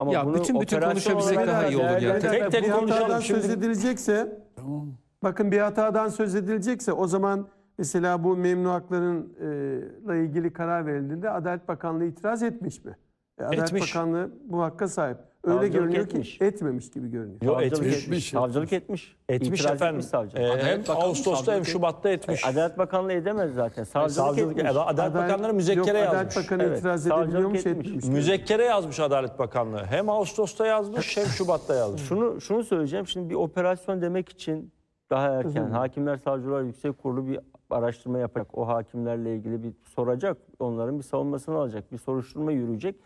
Ama Ya bunu bütün bütün operasyon konuşabilsek olarak daha iyi olur ya. değerlendirmek- Tek tek bir konuşalım hatadan şimdi. söz edilecekse bakın bir hatadan söz edilecekse o zaman mesela bu memnu haklarınla ilgili karar verildiğinde Adalet Bakanlığı itiraz etmiş mi? E, Adalet Etmiş. Bakanlığı bu hakka sahip. Öyle Savcılık görünüyor etmiş. ki etmemiş gibi görünüyor. Yo, Savcılık etmiş. etmiş. Savcılık etmiş. Etmiş İtiraz efendim. etmiş savcılık. Ee, hem Ağustos'ta hem savcılık- Şubat'ta etmiş. Adalet Bakanlığı edemez zaten. Savcılık, Savcılık, etmiş. Adalet, Bakanları müzekkere yok, yazmış. Adalet Bakanı Evet, itiraz savcılık edebiliyormuş etmiş. etmemiş. Müzekkere yazmış Adalet Bakanlığı. Hem Ağustos'ta yazmış hem Şubat'ta yazmış. Şunu şunu söyleyeceğim. Şimdi bir operasyon demek için daha erken Hakimler Savcılar Yüksek Kurulu bir araştırma yapacak. O hakimlerle ilgili bir soracak. Onların bir savunmasını alacak. Bir soruşturma yürüyecek.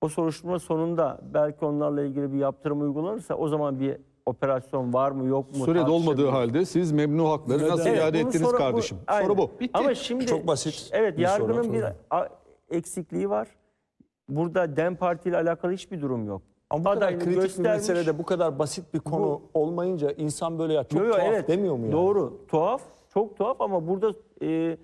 O soruşturma sonunda belki onlarla ilgili bir yaptırım uygulanırsa o zaman bir operasyon var mı yok mu Sürede olmadığı tartışabiliriz. halde siz memnu hakları nasıl Evet, iade ettiniz soru- bu- kardeşim? aynen. Soru bu. Ama şimdi Çok basit Evet bir yargının soru. bir a- eksikliği var. Burada DEM Parti ile alakalı hiçbir durum yok. Ama bu kadar kritik bir göstermiş. meselede bu kadar basit bir konu olmayınca insan böyle ya çok Yo, yo, tuhaf demiyor mu yani? Doğru. Tuhaf. Çok tuhaf ama burada e,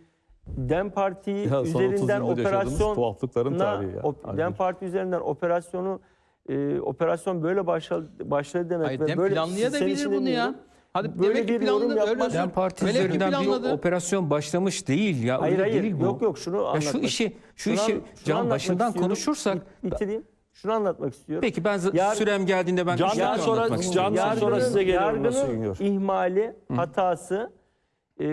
DEM Parti Ya son 30 üzerinden operasyon tuhaflıkların tarihi ya. Op- DEM Parti üzerinden operasyonu e, operasyon böyle başladı, başladı demek Hayır, ve Dem böyle planlayabilir bunu ya. Hadi Böyle demek bir planladı öyle. Dem Parti üzerinden bir operasyon başlamış değil ya. Hayır öyle hayır. değil bu. Yok yok şunu Ya şu anlatmak işi şu şunu işi an- can anlatmak başından istiyorum. konuşursak Bit- bitireyim. Şunu anlatmak istiyorum. peki ben Yar- sürem geldiğinde ben Candan sonra- anlatmak. Candan sonra size geliyorum nasıl yargının ihmali, hatası e,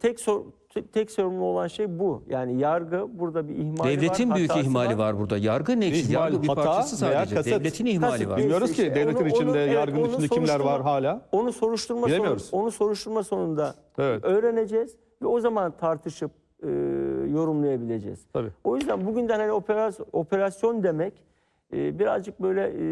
tek sor, tek sorumlu olan şey bu. Yani yargı burada bir ihmali Devletin var, büyük hatası ihmali var. burada. Yargı ne? İhmal, Yargı bir hata parçası veya sadece. kasıt. Devletin ihmali Kasıt var. Bilmiyoruz ki İşte devletin onu- içinde, onu- evet, yargının onu içinde kimler soruşturma- var hala? Onu soruşturma Bilemiyoruz. sonu, onu soruşturma sonunda Evet. öğreneceğiz ve o zaman tartışıp e, yorumlayabileceğiz. Tabii. O yüzden bugünden hani operasyon, operasyon demek e, birazcık böyle e,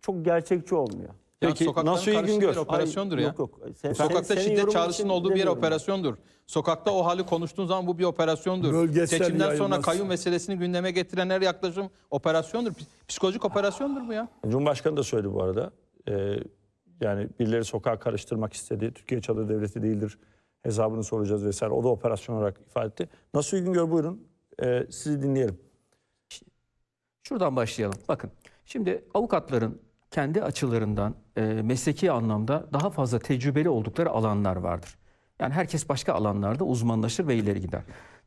çok gerçekçi olmuyor. Ya Peki, sokakların Nasuhi karıştığı Güngör. bir operasyondur Hayır, ya. Yok yok. Sen- Sokakta senin şiddet yorumun çağrısının için olduğu bir yer demiyorum operasyondur. Sokakta o hali konuştuğun zaman bu bir operasyondur. Bölgesel Seçimden sonra yayılması. kayyum meselesini gündeme getiren her yaklaşım operasyondur. Ps- Psikolojik operasyondur bu ya. Cumhurbaşkanı da söyledi bu arada. Ee, yani birileri sokağa karıştırmak istedi. Türkiye çadır devleti değildir. Hesabını soracağız vesaire. O da operasyon olarak ifade etti. Nasıl Güngör buyurun. Ee, sizi dinleyelim. Şuradan başlayalım. Bakın şimdi avukatların kendi açılarından e, mesleki anlamda daha fazla tecrübeli oldukları alanlar vardır. Yani herkes başka alanlarda uzmanlaşır ve ileri gider.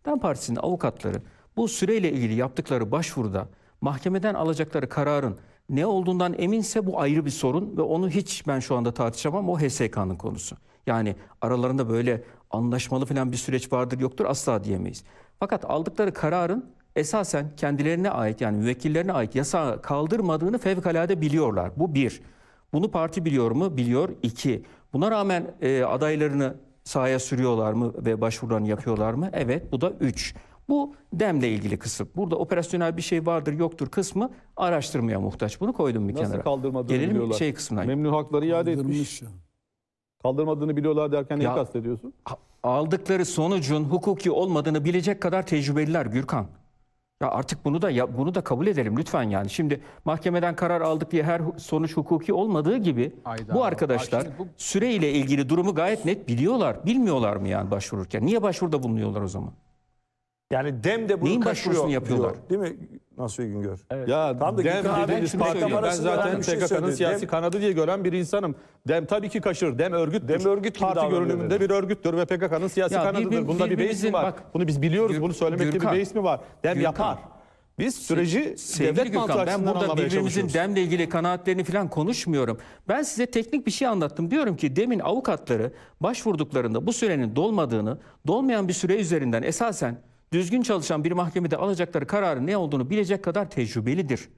DEM Partisi'nin avukatları bu süreyle ilgili yaptıkları başvuruda mahkemeden alacakları kararın ne olduğundan eminse bu ayrı bir sorun ve onu hiç ben şu anda tartışamam. O HSK'nın konusu. Yani aralarında böyle anlaşmalı falan bir süreç vardır yoktur asla diyemeyiz. Fakat aldıkları kararın esasen kendilerine ait yani müvekkillerine ait yasağı kaldırmadığını fevkalade biliyorlar. Bu bir. Bunu parti biliyor mu? Biliyor. İki. Buna rağmen e, adaylarını sahaya sürüyorlar mı ve başvurularını yapıyorlar mı? Evet. Bu da üç. Bu demle ilgili kısım. Burada operasyonel bir şey vardır yoktur kısmı araştırmaya muhtaç. Bunu koydum bir Nasıl kenara. kaldırmadığını Gelelim biliyorlar? şey kısmına. Memnu hakları iade etmiş. Kaldırmadığını biliyorlar derken neyi Ya- kastediyorsun? aldıkları sonucun hukuki olmadığını bilecek kadar tecrübeliler Gürkan. Ya artık bunu da ya bunu da kabul edelim lütfen yani. Şimdi mahkemeden karar aldık diye her sonuç hukuki olmadığı gibi Hayda. bu arkadaşlar bu- süreyle ilgili durumu gayet net biliyorlar. Bilmiyorlar mı yani başvururken? Niye başvuruda bulunuyorlar o zaman? Yani dem de bunu Neyin kaşıyor başvurusunu yapıyorlar? diyor. Değil mi Nasıl Güngör? Ya Tamam da dem abi dediğiniz şunu parti söylüyor. ben Arasında zaten bir şey PKK'nın söyledi. siyasi Dem- kanadı diye gören bir insanım. Dem tabii ki kaşır. Dem örgüttür. Dem örgüt gibi Parti davranıyor görünümünde dedi. bir örgüttür ve PKK'nın siyasi Ya kanadıdır. birbir- Bunda bir beis birbirimizin- mi var? bak- Bunu biz biliyoruz. Gür- Bunu söylemekte Gürkan, bir beis mi var? Dem Gürkan. yapar. Biz süreci Sevgili devlet mantığı Gürkan ben açısından burada anlamaya birbirimizin çalışıyoruz. demle ilgili kanaatlerini falan konuşmuyorum. Ben size teknik bir şey anlattım. Diyorum ki demin avukatları başvurduklarında bu sürenin dolmadığını, dolmayan bir süre üzerinden esasen düzgün çalışan bir mahkemede alacakları kararın ne olduğunu bilecek kadar tecrübelidir.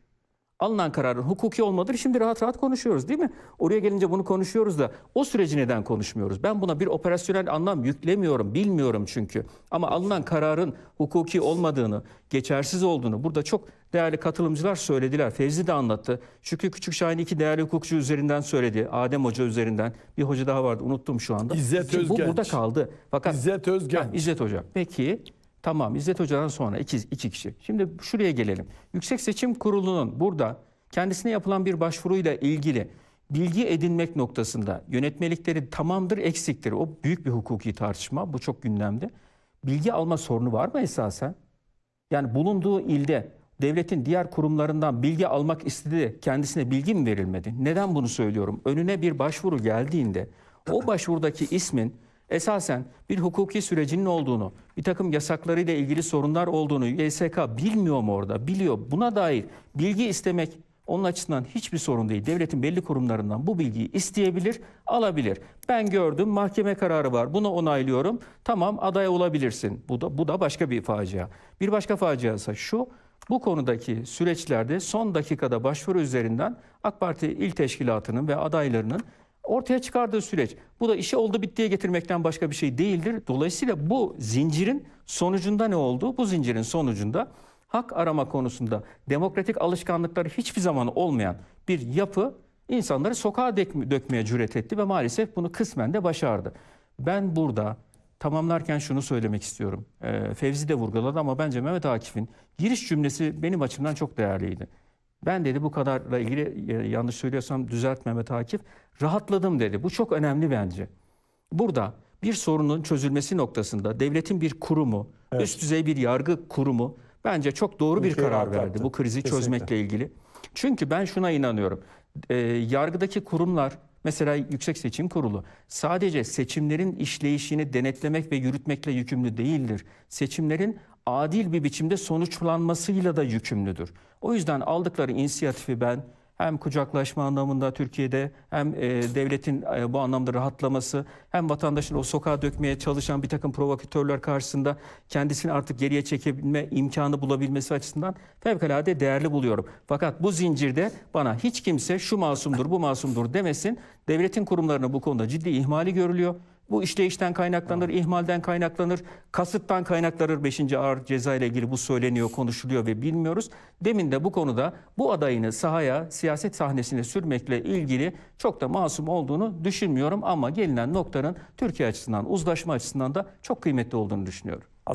Alınan kararın hukuki olmadır. Şimdi rahat rahat konuşuyoruz değil mi? Oraya gelince bunu konuşuyoruz da o süreci neden konuşmuyoruz? Ben buna bir operasyonel anlam yüklemiyorum. Bilmiyorum çünkü. Ama alınan kararın hukuki olmadığını, geçersiz olduğunu burada çok değerli katılımcılar söylediler. Fevzi de anlattı. Şükrü Küçükşahin iki değerli hukukçu üzerinden söyledi. Adem Hoca üzerinden. Bir hoca daha vardı unuttum şu anda. İzzet Şimdi Bu Özgenç. burada kaldı. Fakat İzzet Özgenç. Ha, İzzet Hoca. Peki tamam İzzet Hoca'dan sonra iki, iki kişi. Şimdi şuraya gelelim. Yüksek Seçim Kurulu'nun burada kendisine yapılan bir başvuruyla ilgili bilgi edinmek noktasında yönetmelikleri tamamdır eksiktir. O büyük bir hukuki tartışma. Bu çok gündemde. Bilgi alma sorunu var mı esasen? Yani bulunduğu ilde devletin diğer kurumlarından bilgi almak istedi kendisine bilgi mi verilmedi? Neden bunu söylüyorum? Önüne bir başvuru geldiğinde o başvurudaki ismin esasen bir hukuki sürecinin olduğunu, bir takım yasaklarıyla ilgili sorunlar olduğunu YSK bilmiyor mu orada? Biliyor. Buna dair bilgi istemek onun açısından hiçbir sorun değil. Devletin belli kurumlarından bu bilgiyi isteyebilir, alabilir. Ben gördüm, mahkeme kararı var. Bunu onaylıyorum. Tamam aday olabilirsin. Bu da bu da başka bir facia. Bir başka facia ise şu. Bu konudaki süreçlerde son dakikada başvuru üzerinden AK Parti il teşkilatının ve adaylarının ortaya çıkardığı süreç. Bu da işi oldu bittiye getirmekten başka bir şey değildir. Dolayısıyla bu zincirin sonucunda ne oldu? Bu zincirin sonucunda hak arama konusunda demokratik alışkanlıkları hiçbir zaman olmayan bir yapı insanları sokağa dök- dökmeye cüret etti ve maalesef bunu kısmen de başardı. Ben burada tamamlarken şunu söylemek istiyorum. Ee, Fevzi de vurguladı ama bence Mehmet Akif'in giriş cümlesi benim açımdan çok değerliydi. Ben dedi bu kadarla ilgili e, yanlış söylüyorsam düzelt Mehmet Akif. Rahatladım dedi. Bu çok önemli bence. Burada bir sorunun çözülmesi noktasında devletin bir kurumu, üst düzey bir yargı kurumu bence çok doğru bir Ülkeyi karar rahatlattı. verdi bu krizi Kesinlikle. çözmekle ilgili. Çünkü ben şuna inanıyorum. Ee, yargıdaki kurumlar mesela Yüksek Seçim Kurulu sadece seçimlerin işleyişini denetlemek ve yürütmekle yükümlü değildir. Seçimlerin adil bir biçimde sonuçlanmasıyla da yükümlüdür. O yüzden aldıkları inisiyatifi ben hem kucaklaşma anlamında Türkiye'de hem e, devletin e, bu anlamda rahatlaması hem vatandaşın o sokağa dökmeye çalışan bir takım provokatörler karşısında kendisini artık geriye çekebilme imkanı bulabilmesi açısından fevkalade değerli buluyorum. Fakat bu zincirde bana hiç kimse şu masumdur bu masumdur demesin. Devletin kurumlarına bu konuda ciddi ihmali görülüyor. Bu işleyişten kaynaklanır, ihmalden kaynaklanır, kasıttan kaynaklanır. 5. ağır ceza ile ilgili bu söyleniyor, konuşuluyor ve bilmiyoruz. Demin de bu konuda bu adayını sahaya, siyaset sahnesine sürmekle ilgili çok da masum olduğunu düşünmüyorum. Ama gelinen noktanın Türkiye açısından, uzlaşma açısından da çok kıymetli olduğunu düşünüyorum.